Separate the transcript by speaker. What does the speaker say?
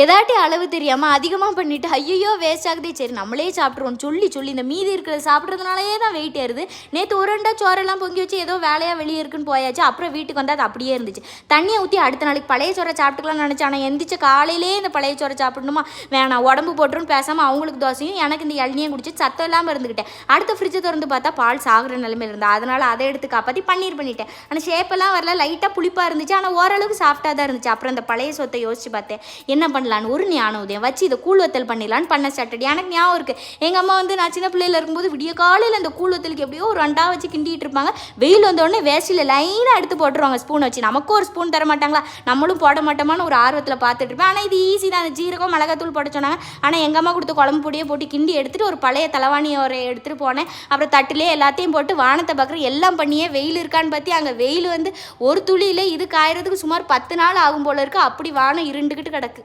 Speaker 1: ஏதாட்டி அளவு தெரியாமல் அதிகமாக பண்ணிட்டு ஐயோ வேஸ்ட் ஆகுதே. சரி நம்மளே சாப்பிட்ருவோம் சொல்லி சொல்லி இந்த மீதி இருக்கிறத சாப்பிட்றதுனாலே தான் வெயிட் ஏறுது. நேற்று ஒரு ரெண்டா சோறெல்லாம் பொங்கி வச்சு ஏதோ வேலையாக வெளியே இருக்குன்னு போயாச்சு. அப்புறம் வீட்டுக்கு வந்தால் அது அப்படியே இருந்துச்சு. தண்ணியை ஊற்றி அடுத்த நாளைக்கு பழைய சோறை சாப்பிட்டுக்கலாம்னு நினச்சேன் ஆனால் எந்திரிச்ச காலையிலே இந்த பழைய சோறை சாப்பிடணுமா? வேணாம் உடம்பு போட்டுருன்னு பேசாமல் அவங்களுக்கு தோசையும் எனக்கு இந்த இளநியும் குடிச்சு சத்தம் இல்லாமல் இருந்துக்கிட்டேன் அடுத்த ஃப்ரிட்ஜை திறந்து பார்த்தா பால் சாகுற நிலைமையில் இருந்தால் அதனால் அதை எடுத்து காப்பாற்றி பன்னீர் பண்ணிட்டேன். ஆனால் ஷேப்பெல்லாம் வரல. லைட்டாக புளிப்பாக இருந்துச்சு. ஆனால் ஓரளவுக்கு சாஃப்டாக தான் இருந்துச்சு. அப்புறம் இந்த பழைய சொத்தை யோசிச்சு பார்த்தேன். என்ன பண்ணலான்னு ஒரு ஞான உதயம் வச்சு இதை கூழ் வத்தல் பண்ணிடலான்னு பண்ண ஸ்டார்டட் எனக்கு ஞாபகம் இருக்குது எங்கள் அம்மா வந்து நான் சின்ன பிள்ளையில இருக்கும்போது விடிய காலையில் அந்த கூழ் வத்தலுக்கு எப்படியோ ஒரு ரெண்டா வச்சு கிண்டிகிட்டு இருப்பாங்க. வெயில் வந்தோடனே வேஸ்டில் லைனாக எடுத்து போட்டுருவாங்க ஸ்பூன் வச்சு. நமக்கும் ஒரு ஸ்பூன் தர மாட்டாங்களா? நம்மளும் போட மாட்டோமான்னு ஒரு ஆர்வத்தில் பார்த்துட்டு இருப்பேன். ஆனால் இது ஈஸி தான். அந்த ஜீரகம் மிளகாத்தூள் போட சொன்னாங்க. ஆனால் எங்கள் அம்மா கொடுத்த குழம்பு பொடியை போட்டு கிண்டி எடுத்துட்டு ஒரு பழைய தலைவாணி ஒரு எடுத்துகிட்டு போனேன். அப்புறம் தட்டிலே எல்லாத்தையும் போட்டு வானத்தை பார்க்குற எல்லாம் பண்ணியே வெயில் இருக்கான்னு பார்த்தி அங்கே வெயில் வந்து ஒரு துளியில் இது காயறதுக்கு சுமார் பத்து நாள் ஆகும் போல இருக்கு. அப்படி வானம் இருண்டுக்கிட்டு கிடக்கு.